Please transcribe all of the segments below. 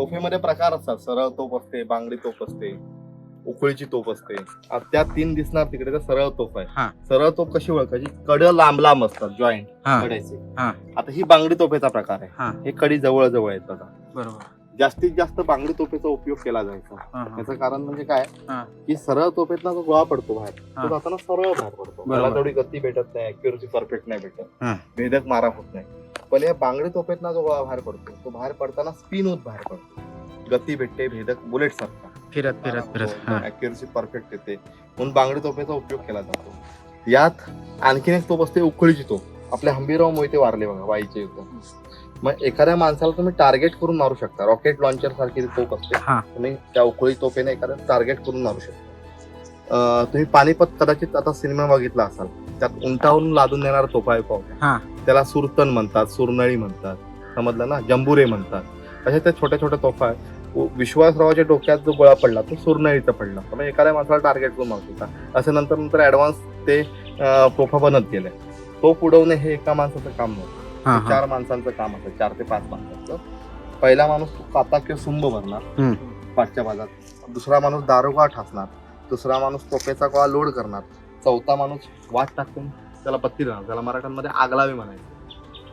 तोफेमध्ये प्रकार असतात सरळ तोफ असते बांगडी तोफ असते उकळीची तोफ असते आता त्या तीन दिसणार तिकडे तर सरळ तोफ हा. आहे सरळ तोफ कशी ओळखायची कड लांब लांब असतात जॉईंट हा कड्याचे हा. आता ही बांगडी तोफेचा प्रकार. आहे हे कडी जवळ जवळ बघा बरोबर जास्तीत जास्त बांगडी तोफेचा उपयोग केला जायचा हा, हा. याचं कारण म्हणजे काय हा. की सरळ तोफेतला जो गोळा पडतो बाहेर हा. तो जाताना सरळ बाहेर पडतो बरोबर. मला तेवढी गती भेटत नाही अॅक्युरसी परफेक्ट नाही भेटत हा. भेदक मारा होत नाही पण या बांगडी तोफेतला जो गोळा बाहेर पडतो तो बाहेर पडताना स्पिन होत बाहेर पडतो. गती भेटते भेदक बुलेट सारखा. फिरत फिरत फिरत हा. अॅक्युरसी परफेक्ट येते म्हणून बांगडी तोफेचा उपयोग केला जातो. यात आणखीन एक तोफ असते उकळीची तोफ. आपल्या हंबीराव मोहिते वारले बघा वाईचे युद्ध. मग एखाद्या माणसाला तुम्ही टार्गेट करून मारू शकता. रॉकेट लॉन्चर सारखी तोफ असते. तुम्ही त्या उकळी तोफेने एखाद्या टार्गेट करून मारू शकता. तुम्ही पानिपत कदाचित आता सिनेमा बघितला असाल. त्यात उंटावरून लादून देणारा तोफा आहे पाहू हा. त्याला सुरतन म्हणतात सुरनळी म्हणतात समजलं ना? जंबुरे म्हणतात. अशा त्या छोट्या छोट्या तोफा आहेत. उ- विश्वासरावाच्या डोक्यात जो गोळा पडला तो सुरनळीचा पडला. मग एखाद्या माणसाला टार्गेट करून मारत होता असं नंतर नंतर ऍडव्हान्स ते अं, तोफा बनत गेले. तो उडवणे हे एका माणसाचं काम नव्हतं. हा हा. चार माणसांचं काम असतं चार ते पाच माणसांचं. पहिला माणूस काता किंवा सुंब भरणार. हम्म. पाठच्या दुसरा माणूस दारोगा ठासणार. दुसरा माणूस तोफेचा गोळा लोड करणार. चौथा माणूस वाट टाकून त्याला बत्ती देणार. त्याला मराठ्यांमध्ये आगलावे म्हणायचे.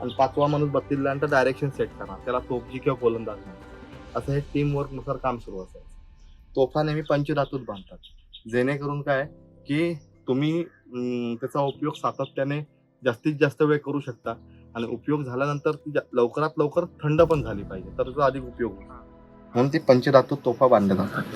आणि पाचवा माणूस बत्ती दिल्यानंतर डायरेक्शन सेट करणार. त्याला तोफजी किंवा गोलंदाज म्हणतात. असं हे टीम वर्कनुसार काम सुरू असायचं. तोफा नेहमी पंचधातूत बांधतात. जेणेकरून काय की तुम्ही त्याचा उपयोग सातत्याने जास्तीत जास्त वेळ करू शकता. आणि उपयोग झाल्यानंतर ती लवकरात लवकर थंड पण झाली पाहिजे. तर त्याचा अधिक उपयोग होईल म्हणून ती पंचधातूत तोफा बांधल्या जातात